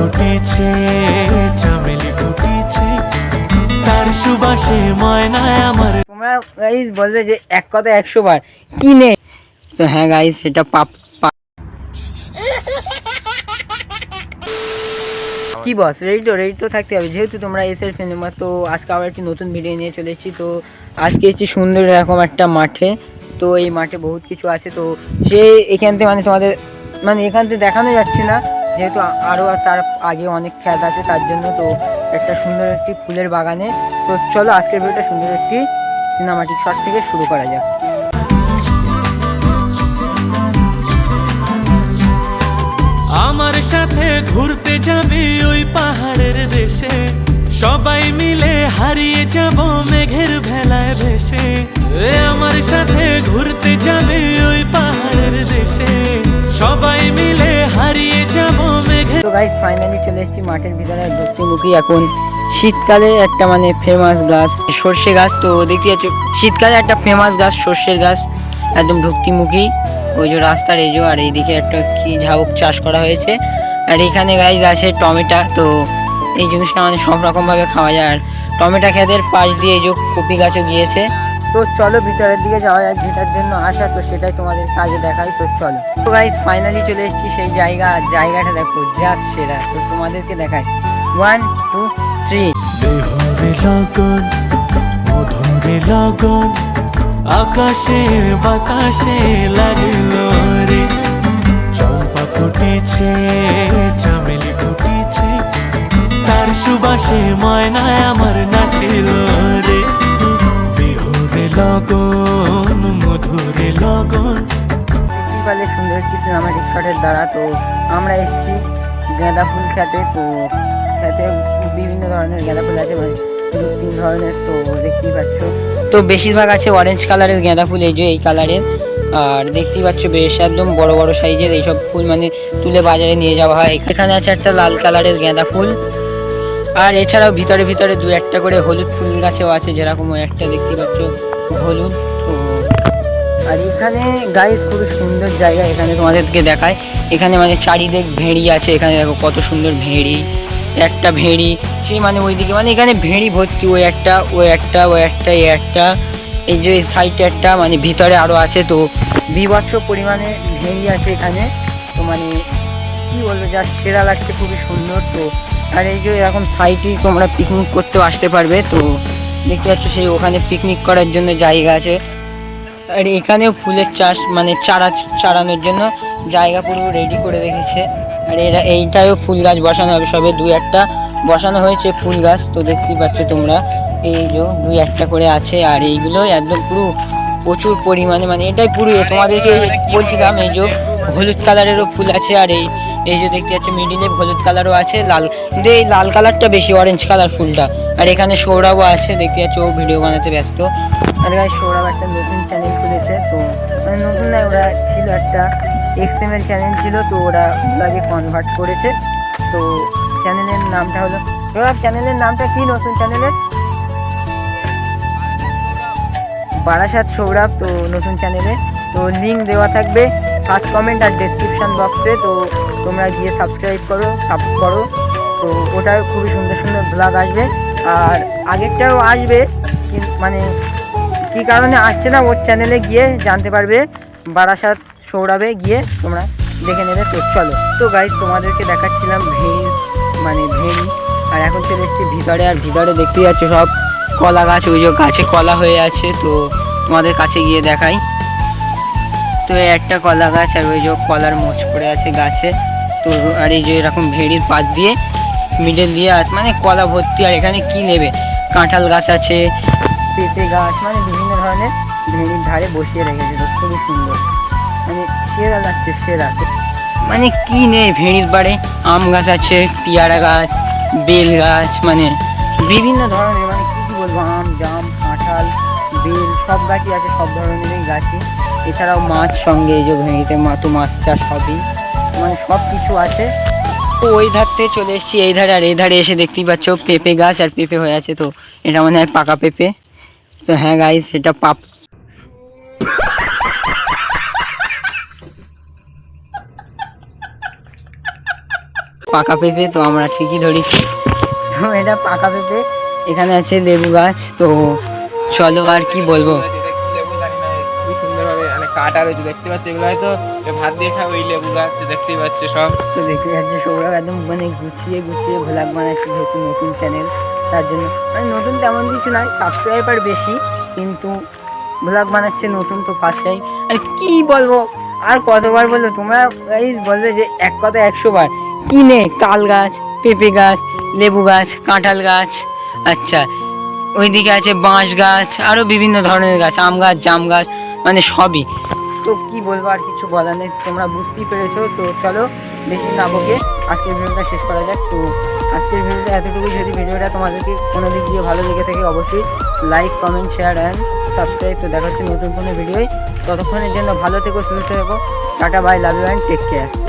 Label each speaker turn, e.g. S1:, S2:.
S1: ফুটেছে, চামেলি ফুটেছে। তার সুবাসে ময়নায় আমার
S2: তোমরা গাইস বলবে যে এক কথা একশো বার কিনে তো হ্যাঁ গাইস সেটা পাপ কি বস রেডি তো রেডি তো থাকতে হবে। যেহেতু তোমরা এসের ফিল্ম তো আজকে আবার একটি নতুন ভিডিও নিয়ে চলে এসেছি। তো আজকে এসেছি সুন্দর এরকম একটা মাঠে। তো এই মাঠে বহুত কিছু আছে। তো সে এখান থেকে মানে তোমাদের মানে এখান থেকে দেখানো যাচ্ছে না। যেহেতু আরও আরও তার আগে অনেক খেত আছে, তার জন্য তো একটা সুন্দর একটি ফুলের বাগানে। তো চলো আজকের ভিডিওটা সুন্দর একটি সিনেমাটিক শট থেকে শুরু করা যাক।
S1: আমার সাথে ঘুরতে যাবে ওই পাহাড়ের দেশে। সবাই মিলে হারিয়ে যাব মেঘের ভেলায় ভেসে। আমার সাথে ঘুরতে যাবে ওই পাহাড়ের
S2: গাইস ফাইনালি চলে এসেছি মাঠের ভিতরে, দক্ষিণমুখী এখন। শীতকালে একটা মানে ফেমাস গাছ, সর্ষে গাছ, তো দেখতে যাচ্ছ শীতকালে একটা ফেমাস গাছ, সর্ষের গাছ, একদম ভক্তিমুখী ওই যে রাস্তার যে, আর এইদিকে একটা কি ঝাউক চাষ করা হয়েছে। আর এখানে গাছ আছে টমেটা, তো এই জিনিসটা মানে সব রকমভাবে খাওয়া যায়। আর টমেটা খেতের পাশ দিয়ে যে কপি গাছও গিয়েছে। তো চলো ভিতরের দিকে যাওয়া যায় যেটার জন্য আসা তো সেটাই তোমাদের কাজে দেখাই। তো চলো। তো গাইস ফাইনালি চলে এসেছি সেই জায়গা। আর জায়গাটা দেখো জাস্ট সেরা। তো তোমাদেরকে দেখাই। ওয়ান টু থ্রি
S1: আকাশে, বাতাসে লাগল রে। চম্পা ফুটেছে, চামেলি ফুটেছে, তার সুবাসে ময়নায় আমার নাচিল। লগন, মধুরে লগন।
S2: ফেস্টিভ্যালে সুন্দর একটি সিনেমাটিক শটের দ্বারা তো আমরা এসেছি গাঁদা ফুল খেতে, তো খেতে বিভিন্ন ধরনের গাঁদা ফুল আছে মানে তিন ধরনের, তো দেখতেই পাচ্ছ। তো বেশিরভাগ আছে অরেঞ্জ কালারের গাঁদা ফুল, এই যে এই কালারের আর দেখতেই পাচ্ছ বেশ একদম বড় বড় সাইজের এইসব ফুল মানে তুলে বাজারে নিয়ে যাওয়া হয়। এখানে আছে একটা লাল কালারের গাঁদা ফুল। আর এছাড়াও ভিতরে ভিতরে দু একটা করে হলুদ ফুল গাছও আছে, যেরকম একটা দেখতে পাচ্ছ। হলুদ তো আর এখানে গাইস খুবই সুন্দর জায়গা এখানে তোমাদেরকে দেখায়। এখানে মানে চারিদিক ভেড়ি আছে, এখানে দেখো কত সুন্দর ভেড়ি। একটা ভেড়ি সেই মানে ওইদিকে মানে এখানে ভেড়ি ভর্তি, ওই একটা ওই একটা ওই একটা, এই একটা। এই যে সাইডে একটা মানে ভিতরে আরও আছে, তো বিভৎস পরিমাণে ভেড়ি আছে এখানে। তো মানে কি বলব, যা সেরা লাগছে, খুবই সুন্দর, তো। আর এই যে এরকম সাইডে তোমরা পিকনিক করতেও আসতে পারবে, তো দেখতে পাচ্ছ সেই ওখানে পিকনিক করার জন্য জায়গা আছে। আর এখানেও ফুলের চাষ মানে চারা চারানোর জন্য জায়গা পুরো রেডি করে রেখেছে। আর এরা এইটাও ফুল গাছ বসানো হবে সবে দুই একটা। বসানো হয়েছে ফুল গাছ, তো দেখতেই পাচ্ছ তোমরা। এই যে দুই একটা করে আছে, আর এইগুলো একদম পুরো প্রচুর পরিমাণে মানে এটাই পুরো তোমাদেরকে বলছিলাম, এই যে হলুদ কালারেরও ফুল আছে, আর এই এই যে দেখতে পাচ্ছ, মিডিলে হলুদ কালারও আছে, লাল। কিন্তু এই লাল কালারটা বেশি অরেঞ্জ কালার ফুলটা। আর এখানে সৌরভও আছে, দেখতে পাচ্ছ, ও ভিডিও বানাতে ব্যস্ত। আর এখানে সৌরভ একটা নতুন চ্যানেল খুলেছে, তো মানে নতুন না, ওরা ছিল একটা এক্সএম এর চ্যানেল ছিল, তো ওরা ওটাকে কনভার্ট করেছে। তো চ্যানেলের নামটা হলো, সৌরভ চ্যানেলের নামটা কি নতুন চ্যানেলের বারাসাত সৌরভ, তো নতুন চ্যানেলে তো লিঙ্ক দেওয়া থাকবে ফার্স্ট কমেন্ট আর ডেসক্রিপশন বক্সে তো তোমরা গিয়ে সাবস্ক্রাইব করো সাপোর্ট করো। তো ওটা খুবই সুন্দর সুন্দর ব্লগ আসবে। আর আগেরটাও আসবে মানে কী কারণে আসছে না, ওর চ্যানেলে গিয়ে জানতে পারবে। বারাসাত সৌরভে গিয়ে তোমরা দেখে নেবে। তো চলো। তো গাইজ তোমাদেরকে দেখাচ্ছিলাম ভেড়ি মানে ভেড়ি আর এখন চলে এসেছি ভিতরে আর ভিতরে দেখতে যাচ্ছ সব কলা গাছ, ওই যে গাছে কলা হয়ে আছে। তো তোমাদের কাছে গিয়ে দেখাই। তো একটা কলা গাছ আর ওই যে কলার মোচ পড়ে আছে গাছে। তো আর এই যে এরকম ভেড়ির পাত দিয়ে মিডল দিয়ে আছে মানে কলা ভর্তি, আর এখানে কি নেবে? কাঁঠাল গাছ আছে, পেঁপে গাছ মানে বিভিন্ন ধরনের ভেড়ির ধারে বসিয়ে রেখেছে। তো খুবই সুন্দর। মানে সেরা লাগছে, সেরা। মানে কি নেই ভেড়ির বাড়ে? আম গাছ আছে, পেয়ারা গাছ, বেল গাছ মানে বিভিন্ন ধরনের মানে কি কি বলব? আম, জাম, কাঁঠাল, বেল, সব গাছই আছে, সব ধরনেরই গাছই। এছাড়াও মাছ সঙ্গে এই যে ভেঙিতে মাতো মাছ চাষ সবই মানে সব কিছু আছে। তো ওই ধার থেকে চলে এসেছি এই ধারে, আর এই ধারে এসে দেখতেই পাচ্ছ পেঁপে গাছ আর পেঁপে হয়ে আছে তো। এটা মনে হয় পাকা পেঁপে। তো হ্যাঁ গাইস সেটা পাপ। পাকা পেঁপে তো আমরা ঠিকই ধরি। তো এটা পাকা পেঁপে। এখানে আছে লেবু গাছ। তো চলো আর কি বলব?
S3: কাটা রয়েছে দেখতে পাচ্ছ, এগুলো হয়তো ভাত দিয়ে খাবে, ওই লেবু গাছ দেখতেই পাচ্ছ সব।
S2: তো দেখতে যাচ্ছে সৌরভ একদম মানে গুছিয়ে গুছিয়ে ভ্লগ বানাচ্ছে যেহেতু নতুন চ্যানেল তার জন্য। মানে নতুন তেমন কিছু নয় সাবস্ক্রাইবার বেশি, কিন্তু ভ্লগ বানাচ্ছে নতুন তো ফার্স্ট টাইম আর কি বলব, আর কতবার বলব, তোমরা এই বলবে যে এক কথা একশো বার, কিনে তাল গাছ, পেঁপে গাছ, লেবু গাছ, কাঁঠাল গাছ আচ্ছা ওইদিকে আছে বাঁশ গাছ আরও বিভিন্ন ধরনের গাছ, আম গাছ, জাম গাছ মানে সবই। বলব, আর কিছু বলার নেই। তোমরা বুঝতেই পেরেছ, তো চলো বেশি না বকে আজকের ভিডিওটা শেষ করা যাক। তো আজকের ভিডিওটা এতটুকু। যদি ভিডিওটা তোমাদেরকে কোনো দিক দিয়ে ভালো লেগে থাকে, অবশ্যই like comment share and subscribe তো দেখা নতুন কোনো ভিডিওয়। ততক্ষণের জন্য ভালো থেকো, সুস্থ থেকো। Tata bye love you and take care